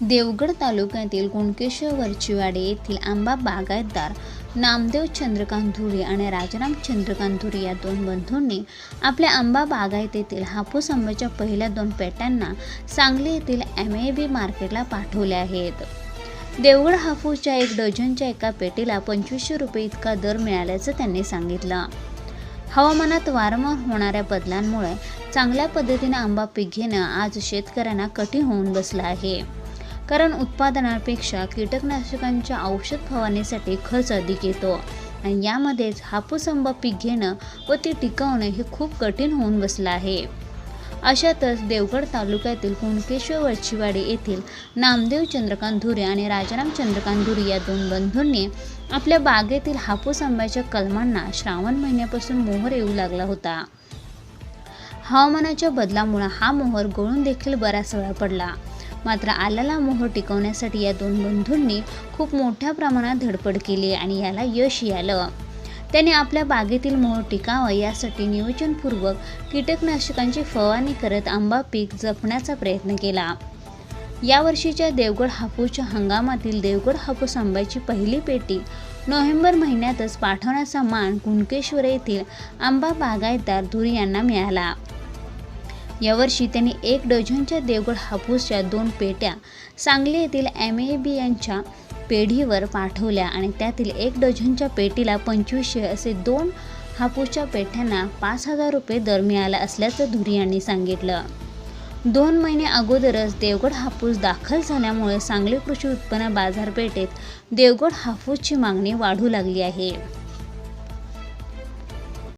देवगड तालुक्यातील कुणकेश्वर वरचीवाडी येथील आंबा बागायतदार नामदेव चंद्रकांत धुळे आणि राजाराम चंद्रकांत धुळे या दोन बंधूंनी आपल्या आंबा बागायतीतील हापूस आंब्याच्या पहिल्या दोन पेट्यांना सांगली येथील एम ए बी मार्केटला पाठवले आहेत. देवगड हापूसच्या एक डझनच्या एका पेटीला पंचवीसशे रुपये इतका दर मिळाल्याचं त्यांनी सांगितलं. हवामानात वारंवार होणाऱ्या बदलांमुळे चांगल्या पद्धतीने आंबा पीक घेणं आज शेतकऱ्यांना कठीण होऊन बसलं आहे. कारण उत्पादनापेक्षा कीटकनाशकांच्या औषध फवारणीसाठी खर्च अधिक येतो. आणि यामध्येच हापूस आंबा पीक घेणं व ते टिकवणं हे खूप कठीण होऊन बसलं आहे. अशातच देवगड तालुक्यातील कुणकेश्वर वरचीवाडी येथील नामदेव चंद्रकांत धुरे आणि राजाराम चंद्रकांत धुरे या दोन बंधूंनी आपल्या बागेतील हापूस आंब्याच्या कलमांना श्रावण महिन्यापासून मोहर येऊ लागला होता. हवामानाच्या बदलामुळे हा मोहर गळून देखील बराच वेळा पडला. मात्र आल्याला मोहर टिकवण्यासाठी या दोन बंधूंनी खूप मोठ्या प्रमाणात धडपड केली आणि याला यश आलं त्याने आपल्या बागेतील मोहर टिकावं यासाठी नियोजनपूर्वक कीटकनाशकांची फवारणी करत आंबा पीक जपण्याचा प्रयत्न केला. यावर्षीच्या देवगड हापूसच्या हंगामातील देवगड हापूस आंब्याची पहिली पेटी नोव्हेंबर महिन्यातच पाठवण्याचा मान कुणकेश्वर येथील आंबा बागायतदार धुरी यांना मिळाला. यावर्षी त्यांनी एक डझनच्या देवगड हापूसच्या दोन पेट्या सांगली येथील एम ए बी यांच्या पेढीवर पाठवल्या आणि त्यातील एक डझनच्या पेटीला पंचवीसशे असे दोन हापूसच्या पेठ्यांना पाच हजार रुपये दर मिळाला असल्याचं धुरी यांनी सांगितलं. दोन महिने अगोदरच देवगड हापूस दाखल झाल्यामुळे सांगली कृषी उत्पन्न बाजारपेठेत देवगड हापूसची मागणी वाढू लागली आहे.